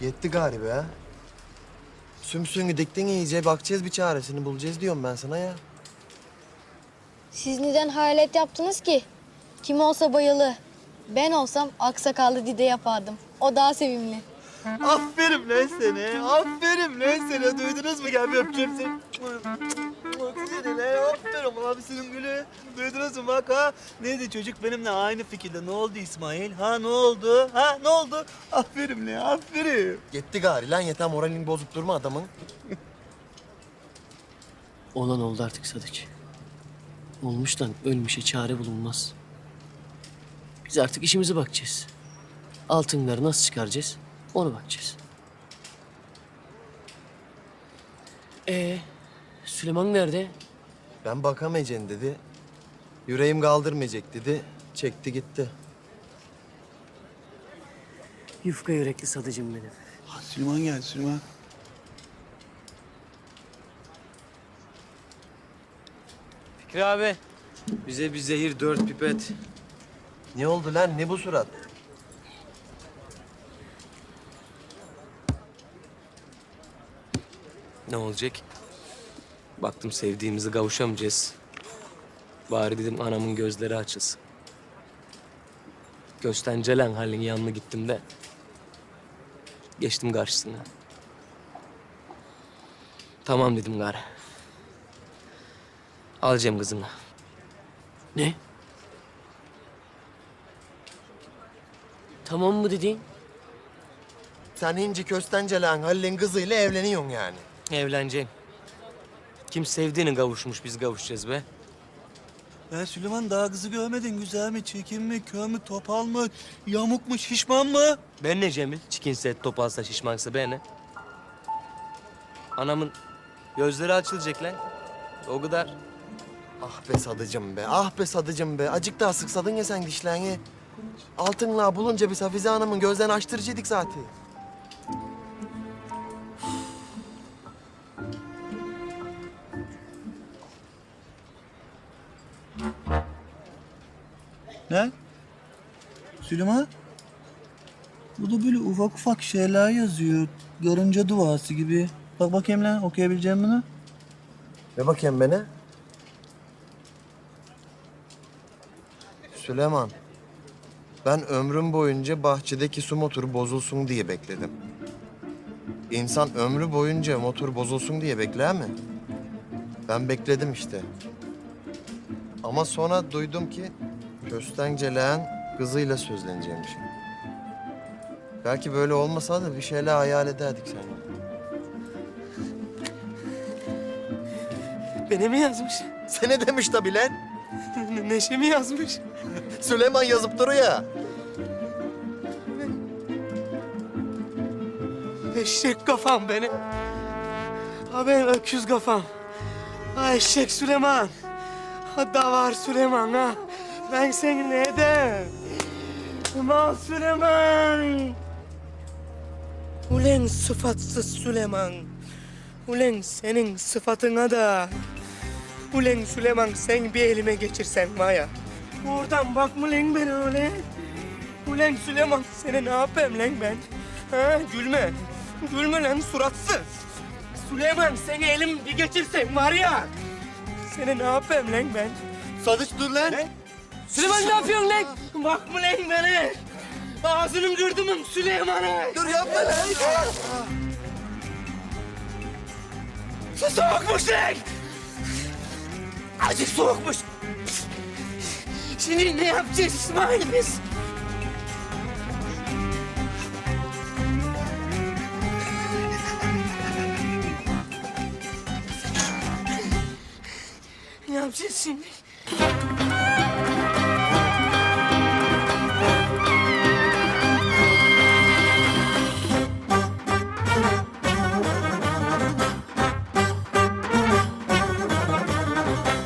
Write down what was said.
Yetti galiba ha. Sümsüğünü diktin iyice bakacağız bir çaresini bulacağız diyorum ben sana ya. Siz neden hayalet yaptınız ki? Kim olsa bayılı. Ben olsam aksakallı dide yapardım. O daha sevimli. Aferin lan seni. Aferin lan seni. Duydunuz mu? Gel bir öpeceğim seni. Seni lan. Aferin abisinin gülü. Duydunuz mu bak ha? Neydi çocuk benimle aynı fikirde. Ne oldu İsmail? Ha ne oldu? Ha ne oldu? Aferin lan aferin. Yetti gari lan yeter moralini bozup durma adamın. Olan oldu artık Sadıç. Olmuştan ölmüşe çare bulunmaz. Biz artık işimize bakacağız. Altınları nasıl çıkaracağız? Onu bakacağız. Ee, Süleyman nerede? Ben bakamayacaksın dedi. Yüreğim kaldırmayacak dedi. Çekti gitti. Yufka yürekli Sadıcım benim. Süleyman gel Süleyman. Fikri abi. Bize bir zehir dört pipet. Ne oldu lan ne bu surat? Ne olacak? Baktım sevdiğimizi kavuşamayacağız. Bari dedim anamın gözleri açılsın. Göstencelen halin yanına gittim de. Geçtim karşısına. Tamam dedim gari. Alacağım kızımı. Ne? Tamam mı dedin? Sen inci köstencelen Halil'in kızıyla evleniyorsun yani. Evleneceğim. Kim sevdiğini kavuşmuş biz kavuşacağız be. Ya Süleyman daha kızı görmedin. Güzel mi, çirkin mi, kör mü, topal mı, yamuk mu, şişman mı? Ben ne Cemil? Çikinse, topalsa, şişmansa ben ne? Anamın gözleri açılacak lan. O kadar. Ah be sadıcım be, ah be sadıcım be. Acık daha sıksadın ya sen dişlerini. Altınla bulunca biz Hafize Hanım'ın gözlerini açtırıcıydık zaten. Ne? Süleyman? Bu da böyle ufak ufak şeyler yazıyor. Görünce duası gibi. Bak bakayım lan okuyabileceğim bunu. Ve bakayım bana. Süleyman. Ben ömrüm boyunca bahçedeki su motoru bozulsun diye bekledim. İnsan ömrü boyunca motor bozulsun diye bekler mi? Ben bekledim işte. Ama sonra duydum ki köstenceleğen kızıyla sözleneceğimmiş. Belki böyle olmasa da bir şeyler hayal ederdik seninle. Beni mi yazmış? Seni demiş tabii lan. Ne- Neşe mi yazmış? Süleyman yazıp duruyor ya. Eşek kafam beni. Ha ben öküz kafam. Ha eşek Süleyman. Ha davar Süleyman ha. Ben seni ne ederim? Mal Süleyman. Ulen sıfatsız Süleyman. Ulen senin sıfatına da. Ulen Süleyman sen bir elime geçirsen var ya. Oradan bakma lan beni öyle. Ulen Süleyman seni ne yapayım lan ben? Ha gülme. Gülme lan suratsız. Süleyman seni elim bir geçirsem var ya. Seni ne yapayım lan ben? Sadıç dur lan. Süleyman ne yapıyorsun lan? Bakma lan beni. Ağzını kırdım Süleyman'a. Dur yapma lan. Su soğukmuş lan. Acık soğukmuş. Şimdi ne yapacağız İsmail biz? Ne yapacağız şimdi?